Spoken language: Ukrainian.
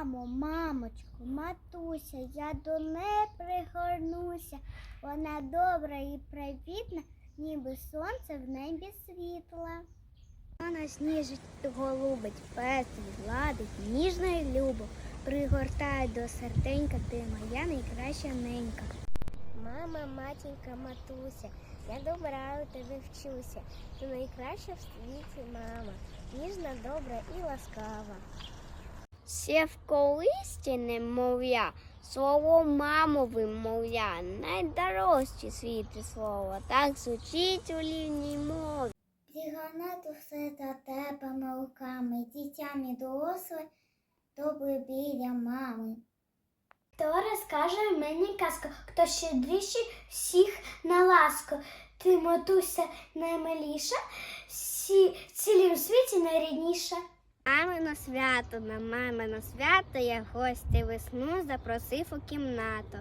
Мамо, мамочко, матуся, я до неї пригорнуся. Вона добра і привітна, ніби сонце в небі світла. Вона сніжить голубить, пестить, гладить, ніжно і любо, пригортає до серденька, ти моя найкраща ненька. Мама, матінка, матуся, я добра у тебе вчуся. Ти найкраща в світі мама, ніжна, добра і ласкава. Ще в колисті немовля, слово мамо вимовля, найдорожче світи слово, так звучить у лівній мові. Пригонати все за тебе руками, дітям і доросле, добре біля мами. Хто розкаже мені казку, хто щедріший всіх на ласку. Ти, матуся, наймиліша, всі, цілім світі найрідніша. Мамино свято, на мамино свято я гості весну запросив у кімнату.